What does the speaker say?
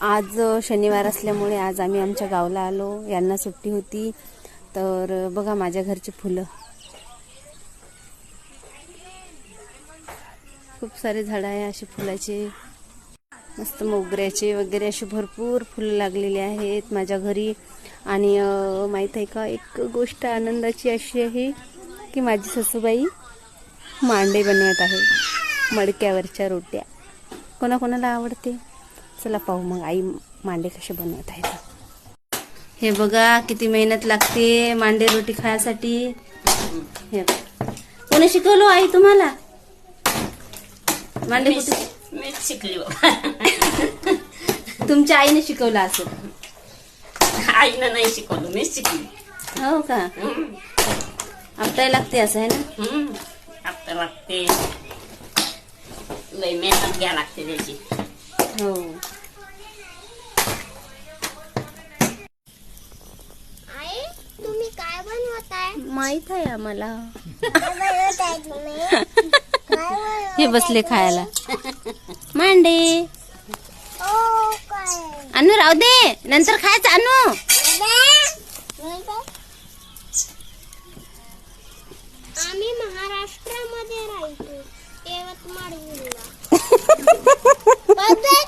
आज शनिवार असल्यामुळे आज आम्ही आमच्या गावाला आलो. यांना सुट्टी होती. तर बघा माझ्या घरची फुलं. खूप सारे झाडं आहे असे फुलाचे. मस्त मोगऱ्याचे वगैरे असे भरपूर फुलं लागलेली आहेत माझ्या घरी. आणि माहीत आहे का एक गोष्ट आनंदाची अशी आहे की माझी सासूबाई मांडे बनवत आहे. मडक्यावरच्या रोट्या. कोणाकोणाला आवडते? चला पाहू मग आई मांडे कसे बनवत आहे ते. हे बघा किती मेहनत लागते मांडे रोटी खायसाठी. हे कोणी शिकवलो आई तुम्हाला? मांडे कुठे मीच शिकली तुमच्या आईने शिकवलं असेल. आईनं नाही शिकवलं मीच शिकली. हो का. आपटायला लागते असं आहे ना. आता लागते. लय मेहनत घ्या लागते त्याची हो आई तुम्ही माहीत आहे आम्हाला. तुम्ही काय हे बसले खायला. मांडे. ओ काय अनु राहू दे. नंतर खायचं अनु. आम्ही